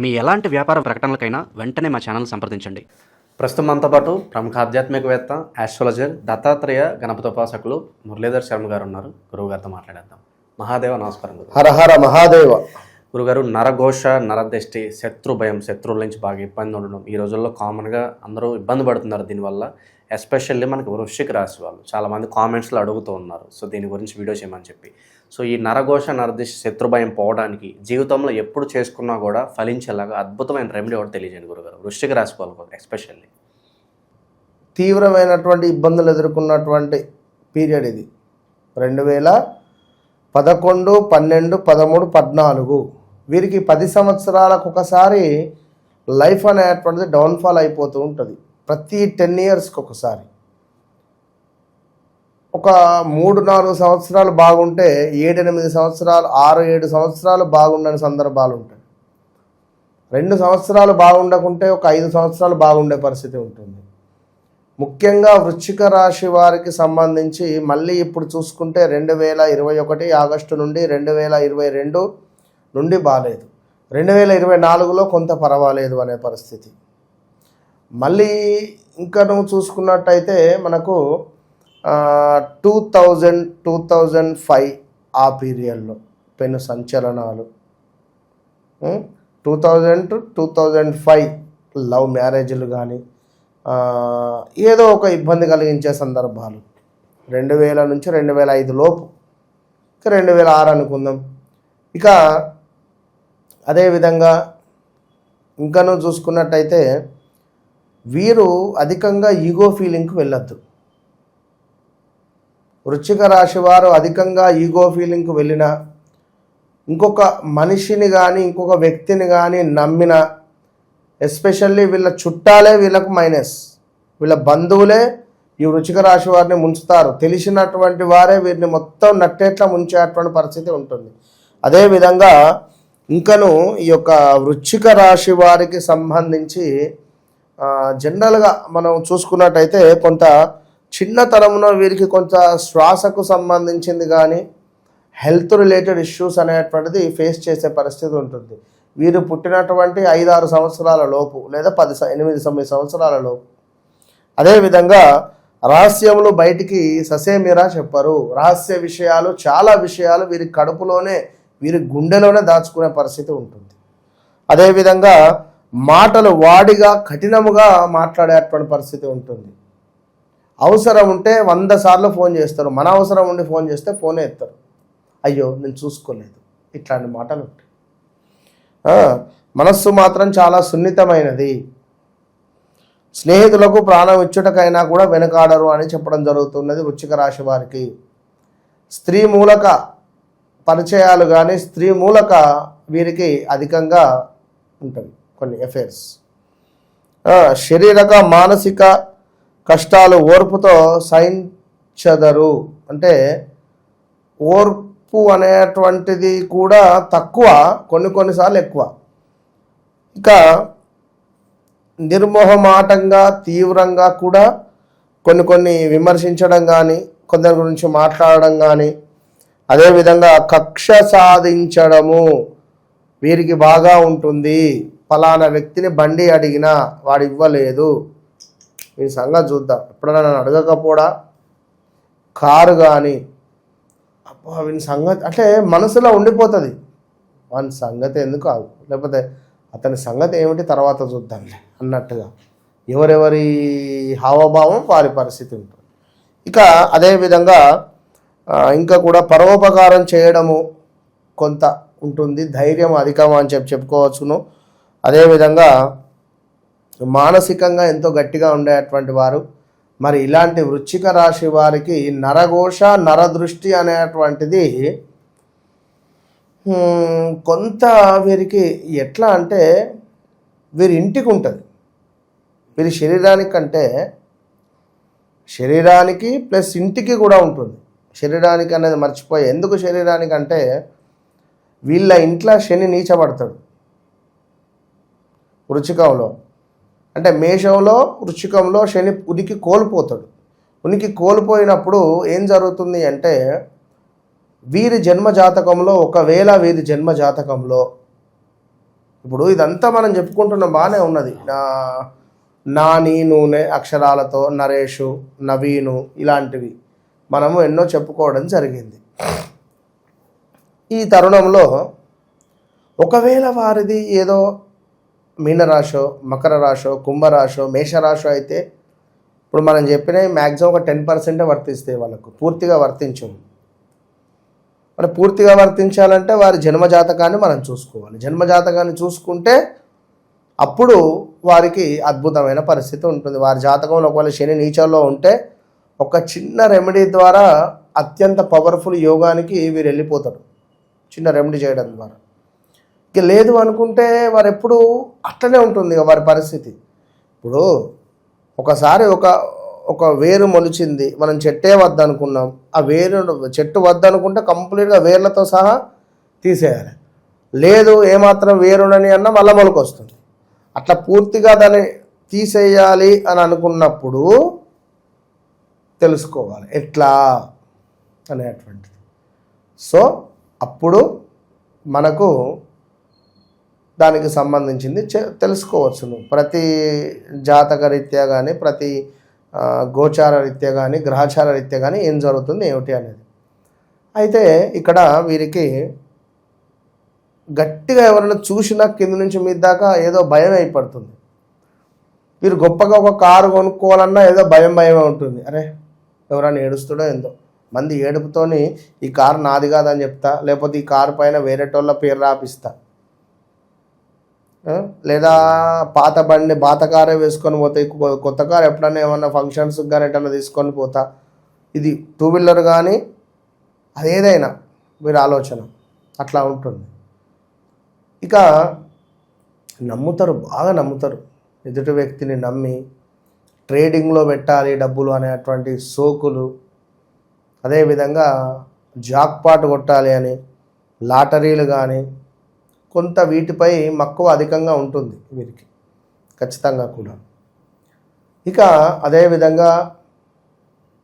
మీ ఎలాంటి వ్యాపార ప్రకటనలకైనా వెంటనే మా ఛానల్ సంప్రదించండి. ప్రస్తుతం మనతో పాటు ప్రముఖ ఆధ్యాత్మికవేత్త ఆస్ట్రాలజర్ దత్తాత్రేయ గణపతోపాసకులు మురళీధర్ శర్మ గారు ఉన్నారు. గురువు గారితో మాట్లాడేద్దాం. మహాదేవ నమస్కారం గురు. హర హర మహాదేవ. గురుగారు నరఘోష నరదృష్టి శత్రు భయం శత్రువుల నుంచి బాగా ఇబ్బంది ఉండడం. ఈ రోజుల్లో కామన్గా అందరూ ఇబ్బంది పడుతున్నారు దీనివల్ల. ఎస్పెషల్లీ మనకి వృశ్చిక రాశి వాళ్ళు. చాలామంది కామెంట్స్లో అడుగుతూ ఉన్నారు. సో దీని గురించి వీడియో చేయమని చెప్పి. సో ఈ నరఘోష నరదిశ శత్రుభయం పోవడానికి జీవితంలో ఎప్పుడు చేసుకున్నా కూడా ఫలించేలాగా అద్భుతమైన రెమెడీ ఒకటి తెలియజేయండి గురుగారు. వృశ్చిక రాశి వాళ్ళకు ఎస్పెషల్లీ. తీవ్రమైనటువంటి ఇబ్బందులు ఎదుర్కొన్నటువంటి పీరియడ్ ఇది. రెండు వేల పదకొండు పన్నెండు పదమూడు పద్నాలుగు. వీరికి పది సంవత్సరాలకు ఒకసారి లైఫ్ అనేటువంటిది డౌన్ఫాల్ అయిపోతూ ఉంటుంది. ప్రతి టెన్ ఇయర్స్కి ఒకసారి. ఒక మూడు నాలుగు సంవత్సరాలు బాగుంటే ఏడెనిమిది సంవత్సరాలు ఆరు ఏడు సంవత్సరాలు బాగుండని సందర్భాలు ఉంటాయి. రెండు సంవత్సరాలు బాగుండకుంటే ఒక ఐదు సంవత్సరాలు బాగుండే పరిస్థితి ఉంటుంది. ముఖ్యంగా వృశ్చిక రాశి వారికి సంబంధించి మళ్ళీ ఇప్పుడు చూసుకుంటే రెండు వేల ఇరవై ఒకటి ఆగస్టు నుండి రెండు వేల ఇరవై రెండు నుండి బాగాలేదు రెండు వేల ఇరవై నాలుగులో కొంత పర్వాలేదు అనే పరిస్థితి. మళ్ళీ ఇంకా నువ్వు చూసుకున్నట్టయితే మనకు two thousand two thousand five ఆ పీరియడ్లో పెను సంచలనాలు. Two thousand two two thousand five love మ్యారేజ్లు కానీ ఏదో ఒక ఇబ్బంది కలిగించే సందర్భాలు. రెండు వేల నుంచి రెండు వేల ఐదు లోపు. ఇక రెండు వేల ఆరు అనుకుందాం. ఇక అదేవిధంగా ఇంకనూ చూసుకున్నట్టయితే వీరు అధికంగా ఈగో ఫీలింగ్కి వెళ్ళొద్దు. వృశ్చిక రాశి వారు అధికంగా ఈగో ఫీలింగ్కి వెళ్ళిన ఇంకొక మనిషిని కానీ ఇంకొక వ్యక్తిని కానీ నమ్మిన ఎస్పెషల్లీ వీళ్ళ చుట్టాలే వీళ్ళకు మైనస్ వీళ్ళ బంధువులే ఈ వృచ్చిక రాశి వారిని ముంచుతారు. తెలిసినటువంటి వారే వీరిని మొత్తం నట్టేట్లా ముంచేటువంటి పరిస్థితి ఉంటుంది. అదేవిధంగా ఇంకను ఈ యొక్క వృచ్చిక రాశి వారికి సంబంధించి జనరల్గా మనం చూసుకున్నట్టయితే కొంత చిన్నతనంలో వీరికి కొంత శ్వాసకు సంబంధించింది కానీ హెల్త్ రిలేటెడ్ ఇష్యూస్ అనేటువంటిది ఫేస్ చేసే పరిస్థితి ఉంటుంది. వీరు పుట్టినటువంటి ఐదారు సంవత్సరాల లోపు లేదా పది ఎనిమిది తొమ్మిది సంవత్సరాల లోపు. అదేవిధంగా రహస్యములు బయటికి ససేమిరా చెప్పరు. రహస్య విషయాలు చాలా విషయాలు వీరి కడుపులోనే వీరి గుండెలోనే దాచుకునే పరిస్థితి ఉంటుంది. అదేవిధంగా మాటలు వాడిగా కఠినముగా మాట్లాడేటువంటి పరిస్థితి ఉంటుంది. అవసరం ఉంటే వంద సార్లు ఫోన్ చేస్తారు. మన అవసరం ఉండి ఫోన్ చేస్తే ఫోనే ఎత్తారు. అయ్యో నేను చూసుకోలేదు. ఇట్లాంటి మాటలు ఉంటాయి. మనస్సు మాత్రం చాలా సున్నితమైనది. స్నేహితులకు ప్రాణం ఇచ్చుటకైనా కూడా వెనకాడరు అని చెప్పడం జరుగుతున్నది వృచ్చిక రాశి వారికి. స్త్రీ మూలక పరిచయాలు కానీ స్త్రీ మూలక వీరికి అధికంగా ఉంటుంది కొన్ని ఎఫైర్స్ శారీరక మానసిక కష్టాలు ఓర్పుతో సహించదరు. అంటే ఓర్పు అనేటువంటిది కూడా తక్కువ కొన్ని కొన్నిసార్లు ఎక్కువ. ఇక నిర్మోహమాటంగా తీవ్రంగా కూడా కొన్ని కొన్ని విమర్శించడం కానీ కొందరి గురించి మాట్లాడడం కానీ అదేవిధంగా కక్ష సాధించడము వీరికి బాగా ఉంటుంది. ఫలానా వ్యక్తిని బండి అడిగినా వాడు ఇవ్వలేదు. ఈ సంగతి చూద్దాం. ఎప్పుడైనా నన్ను అడగకపోడా? కారు కానీ అబ్బా వీని సంగతి అంటే మనసులో ఉండిపోతుంది. వాని సంగతి ఎందుకు కాదు లేకపోతే అతని సంగతి ఏమిటి తర్వాత చూద్దాంలే అన్నట్టుగా. ఎవరెవరి హావభావం వారి పరిస్థితి ఉంటుంది. ఇక అదేవిధంగా ఇంకా కూడా పరోపకారం చేయడము కొంత ఉంటుంది. ధైర్యం అధికం అని చెప్పి చెప్పుకోవచ్చును. అదేవిధంగా మానసికంగా ఎంతో గట్టిగా ఉండేటువంటి వారు మరి ఇలాంటి వృశ్చిక రాశి వారికి నరఘోష నరదృష్టి అనేటువంటిది కొంత వీరికి ఎట్లా అంటే వీరి ఇంటికి ఉంటుంది. వీరి శరీరానికంటే శరీరానికి ప్లస్ ఇంటికి కూడా ఉంటుంది. శరీరానికి అనేది మర్చిపోయి ఎందుకు శరీరానికి అంటే వీళ్ళ ఇంట్లో శని నీచబడతాడు. వృచికంలో అంటే మేషంలో వృచికంలో శని ఉనికి కోల్పోతాడు. ఉనికి కోల్పోయినప్పుడు ఏం జరుగుతుంది అంటే వీరి జన్మ జాతకంలో ఒకవేళ వీరి జన్మ జాతకంలో ఇప్పుడు ఇదంతా మనం చెప్పుకుంటున్నాం బాగానే ఉన్నది. నా నాని నూనె అక్షరాలతో నరేషు నవీను ఇలాంటివి మనము ఎన్నో చెప్పుకోవడం జరిగింది. ఈ తరుణంలో ఒకవేళ వారిది ఏదో మీనరాశో మకర రాశో కుంభరాశో మేషరాశో అయితే ఇప్పుడు మనం చెప్పినవి మ్యాక్సిమం ఒక టెన్ పర్సెంటే వర్తిస్తాయి వాళ్ళకు. పూర్తిగా వర్తించవు. మరి పూర్తిగా వర్తించాలంటే వారి జన్మజాతకాన్ని మనం చూసుకోవాలి. జన్మజాతకాన్ని చూసుకుంటే అప్పుడు వారికి అద్భుతమైన పరిస్థితి ఉంటుంది. వారి జాతకంలో ఒకవేళ శని నీచల్లో ఉంటే ఒక చిన్న రెమెడీ ద్వారా అత్యంత పవర్ఫుల్ యోగానికి వీరు వెళ్ళిపోతారు. చిన్న రెమెడీ చేయడం ద్వారా. ఇక లేదు అనుకుంటే వారు ఎప్పుడు అట్లనే ఉంటుంది ఇక వారి పరిస్థితి. ఇప్పుడు ఒకసారి ఒక ఒక వేరు మొలిచింది మనం చెట్టే వద్దనుకున్నాం ఆ వేరు చెట్టు వద్దనుకుంటే కంప్లీట్గా వేర్లతో సహా తీసేయాలి. లేదు ఏమాత్రం వేరునని అన్న మళ్ళీ మొలకొస్తుంది. అట్లా పూర్తిగా దాన్ని తీసేయాలి అని అనుకున్నప్పుడు తెలుసుకోవాలి. ఎట్లా అనేటువంటిది. సో అప్పుడు మనకు దానికి సంబంధించింది తెలుసుకోవచ్చును. ప్రతి జాతక రీత్యా కానీ ప్రతి గోచార రీత్యా కానీ గ్రహచార రీత్యా కానీ ఏం జరుగుతుంది ఏమిటి అనేది. అయితే ఇక్కడ వీరికి గట్టిగా ఎవరైనా చూసినా కింద నుంచి మీద దాకా ఏదో భయం అయిపడుతుంది వీరు గొప్పగా ఒక కారు కొనుక్కోవాలన్నా ఏదో భయం భయమే ఉంటుంది. అరే ఎవరైనా ఏడుస్తాడో ఏందో. మంది ఏడుపుతోని ఈ కారు నాది కాదని చెప్తా లేకపోతే ఈ కారు పైన వేరేటోళ్ళ పేరు రాపిస్తా. లేదా పాత బండి పాత కారే వేసుకొని పోతే కొత్త కారు ఎప్పుడైనా ఏమన్నా ఫంక్షన్స్ కానీ ఎటన్నా తీసుకొని పోతా? ఇది టూ వీలర్ కానీ అదేదైనా మీరు ఆలోచన. అట్లా ఉంటుంది. ఇక నమ్ముతారు బాగా నమ్ముతారు. ఎదుటి వ్యక్తిని నమ్మి ట్రేడింగ్లో పెట్టాలి డబ్బులు అనేటువంటి సోకులు. అదేవిధంగా జాక్పాట్ కొట్టాలి అని లాటరీలు కానీ కొంత వీటిపై మక్కువ అధికంగా ఉంటుంది వీరికి. ఖచ్చితంగా కూడా. ఇక అదేవిధంగా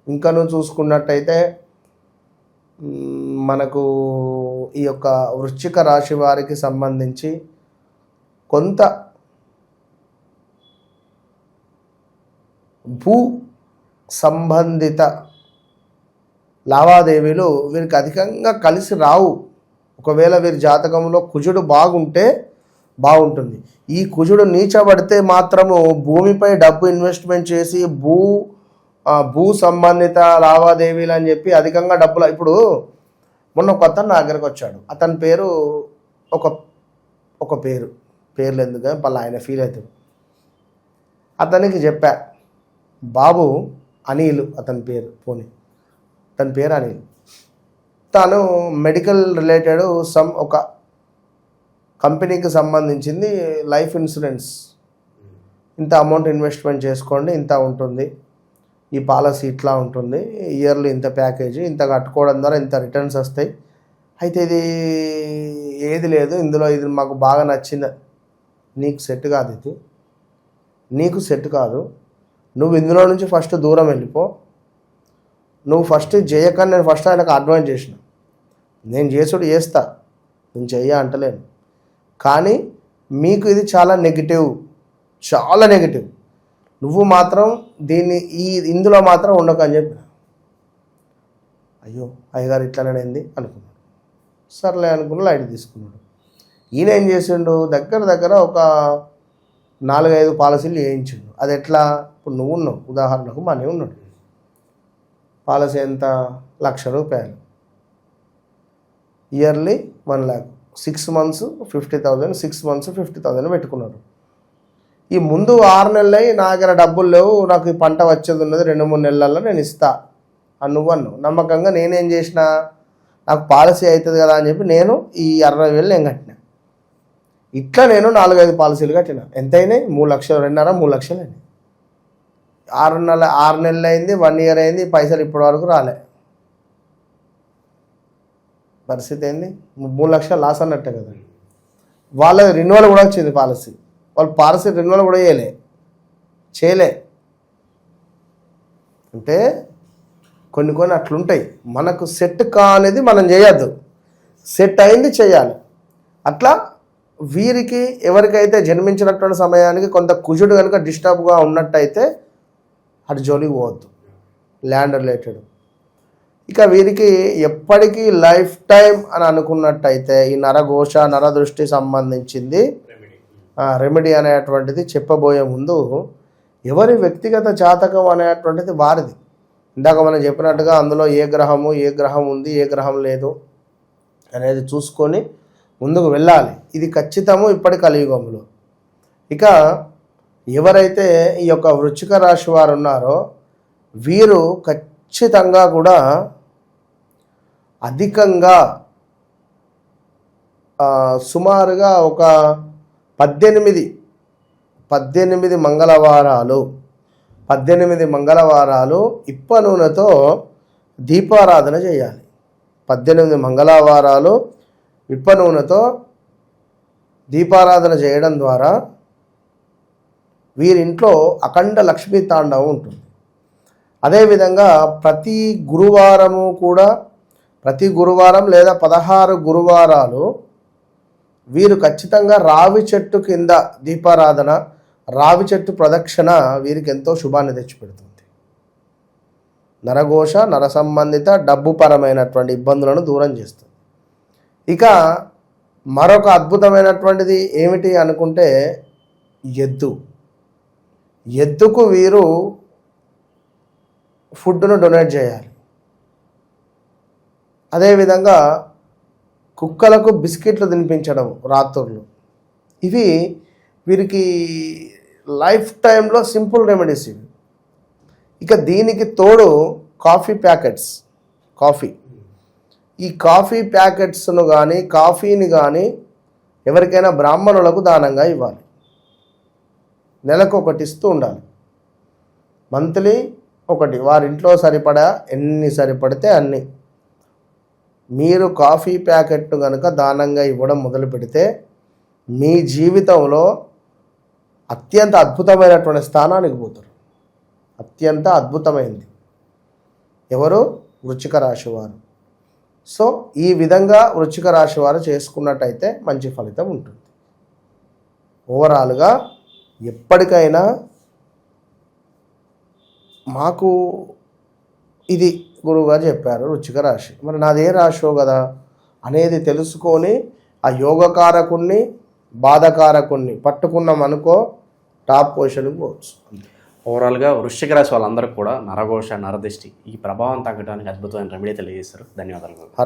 ఇంకను చూసుకున్నట్టయితే మనకు ఈ యొక్క వృశ్చిక రాశి వారికి సంబంధించి కొంత భూ సంబంధిత లావాదేవీలు వీరికి అధికంగా కలిసి రావు. ఒకవేళ వీరి జాతకంలో కుజుడు బాగుంటే బాగుంటుంది. ఈ కుజుడు నీచబడితే మాత్రము భూమిపై డబ్బు ఇన్వెస్ట్మెంట్ చేసి భూ భూ సంబంధిత లావాదేవీలు అని చెప్పి అధికంగా డబ్బులు ఇప్పుడు మొన్న ఒక అతను నా దగ్గరకు వచ్చాడు. అతని పేరు ఒక ఒక పేరు పేర్లు ఎందుకు మళ్ళీ ఆయన ఫీల్ అవుతాడు. అతనికి చెప్పా బాబు అనిల్ అతని పేరు పోనీ. అతని పేరు అనిల్. తాను మెడికల్ రిలేటెడ్ సమ్ ఒక కంపెనీకి సంబంధించింది లైఫ్ ఇన్సూరెన్స్ ఇంత అమౌంట్ ఇన్వెస్ట్మెంట్ చేసుకోండి ఇంత ఉంటుంది. ఈ పాలసీ ఇట్లా ఉంటుంది. ఇయర్లీ ఇంత ప్యాకేజీ ఇంత కట్టుకోవడం ద్వారా ఇంత రిటర్న్స్ వస్తాయి. అయితే ఇది ఏది లేదు. ఇందులో ఇది మాకు బాగా నచ్చింది నీకు సెట్ కాదు ఇది. నీకు సెట్ కాదు. నువ్వు ఇందులో నుంచి ఫస్ట్ దూరం వెళ్ళిపో. నువ్వు ఫస్ట్ చేయకని నేను ఫస్ట్ ఆయనకు అడ్వైజ్ చేసిన. నేను చేసుడు చేస్తా. నేను చెయ్య అంటలేను. కానీ మీకు ఇది చాలా నెగిటివ్ చాలా నెగిటివ్ నువ్వు మాత్రం దీన్ని ఈ ఇందులో మాత్రం ఉండకు అని చెప్పిన. అయ్యో అయ్యగారు ఇట్లానేది అనుకున్నాడు. సర్లే అనుకున్న లైట్ తీసుకున్నాడు. ఈయన ఏం చేసిండు? దగ్గర దగ్గర ఒక నాలుగైదు పాలసీలు వేయించిండు అది ఎట్లా? ఇప్పుడు నువ్వు ఉన్నావు. ఉదాహరణకు మనీ ఉన్నాడు. పాలసీ ఎంత? లక్ష రూపాయలు. Yearly one lakh six months fifty thousand six months fifty thousand పెట్టుకున్నారు. ఈ ముందు ఆరు నెలలై నా దగ్గర డబ్బులు లేవు నాకు ఈ పంట వచ్చేది ఉన్నది రెండు మూడు నెలల్లో నేను ఇస్తా. అని నువ్వు అన్నావు. నమ్మకంగా నేనేం చేసిన నాకు పాలసీ అవుతుంది కదా అని చెప్పి నేను ఈ అరవై వేలు నేను కట్టిన. ఇట్లా నేను నాలుగైదు పాలసీలు కట్టిన. ఎంత అయినాయి మూడు లక్షలు రెండున్నర మూడు లక్షలు అయినాయి. ఆరు నెల ఆరు నెలలు అయింది వన్ ఇయర్ అయింది పైసలు ఇప్పటి వరకు రాలే. పరిస్థితి ఏంది? మూడు లక్షలు లాస్ అన్నట్టే కదా. వాళ్ళ రెన్యువల్ కూడా వచ్చింది పాలసీ. వాళ్ళు పాలసీ రెన్యువల్ కూడా చేయలే. చేయలే. అంటే కొన్ని కొన్ని అట్లుంటాయి. మనకు సెట్ కానిది మనం చేయొద్దు. సెట్ అయింది చేయాలి. అట్లా వీరికి ఎవరికైతే జన్మించినటువంటి సమయానికి కొంత కుజుడు కనుక డిస్టర్బ్గా ఉన్నట్టయితే అటు జోలికి పోవద్దు. Land related. ఇక వీరికి ఎప్పటికీ లైఫ్ టైం అని అనుకున్నట్టయితే ఈ నరఘోష నరదృష్టి సంబంధించింది రెమెడీ అనేటువంటిది చెప్పబోయే ముందు ఎవరి వ్యక్తిగత జాతకం అనేటువంటిది వారిది. ఇందాక మనం చెప్పినట్టుగా అందులో ఏ గ్రహము ఏ గ్రహం ఉంది ఏ గ్రహం లేదు అనేది చూసుకొని ముందుకు వెళ్ళాలి. ఇది ఖచ్చితము ఇప్పటి కలియుగంలో. ఇక ఎవరైతే ఈ యొక్క వృచ్చిక రాశి వారు ఉన్నారో వీరు ఖచ్చితంగా కూడా అధికంగా సుమారుగా ఒక పద్దెనిమిది పద్దెనిమిది మంగళవారాలు పద్దెనిమిది మంగళవారాలు ఇప్ప నూనెతో దీపారాధన చేయాలి. పద్దెనిమిది మంగళవారాలు విప్ప నూనెతో దీపారాధన చేయడం ద్వారా వీరింట్లో అఖండ లక్ష్మీ తాండవం ఉంటుంది. అదేవిధంగా ప్రతి గురువారము కూడా ప్రతి గురువారం లేదా పదహారు గురువారాలు వీరు ఖచ్చితంగా రావి చెట్టు కింద దీపారాధన రావి చెట్టు ప్రదక్షిణ వీరికి ఎంతో శుభాన్ని తెచ్చిపెడుతుంది నరఘోష నర సంబంధిత డబ్బు పరమైనటువంటి ఇబ్బందులను దూరం చేస్తుంది. ఇక మరొక అద్భుతమైనటువంటిది ఏమిటి అనుకుంటే ఎద్దు. ఎద్దుకు వీరు ఫుడ్ను డొనేట్ చేయాలి? అదేవిధంగా కుక్కలకు బిస్కెట్లు తినిపించడం రాత్రులు. ఇవి వీరికి లైఫ్ టైంలో సింపుల్ రెమెడీస్ ఇవి. ఇక దీనికి తోడు కాఫీ ప్యాకెట్స్ కాఫీ. ఈ కాఫీ ప్యాకెట్స్ను కానీ కాఫీని కానీ ఎవరికైనా బ్రాహ్మణులకు దానంగా ఇవ్వాలి. నెలకు ఒకటి ఇస్తూ ఉండాలి. మంత్లీ ఒకటి. వారింట్లో సరిపడా ఎన్ని సరిపడితే అన్ని. మీరు కాఫీ ప్యాకెట్ను కనుక దానంగా ఇవ్వడం మొదలు పెడితే మీ జీవితంలో అత్యంత అద్భుతమైనటువంటి స్థానానికి పోతారు. అత్యంత అద్భుతమైంది. ఎవరు? వృచ్చిక రాశి వారు సో ఈ విధంగా వృచ్చిక రాశి వారు చేసుకున్నట్టయితే మంచి ఫలితం ఉంటుంది. ఓవరాల్గా ఎప్పటికైనా మాకు ఇది గురువుగారు చెప్పారు రుచిక రాశి. మరి నాదే రాశో కదా అనేది తెలుసుకొని ఆ యోగకారకుణ్ణి బాధకారకుణ్ణి పట్టుకున్నాం అనుకో టాప్ పొజిషన్కి పోవచ్చు. ఓవరాల్గా వృశ్చిక రాశి వాళ్ళందరూ కూడా నరఘోష నరదిష్టి ఈ ప్రభావం తగ్గడానికి అద్భుతమైన రెమెడీ తెలియజేస్తారు ధన్యవాదాలు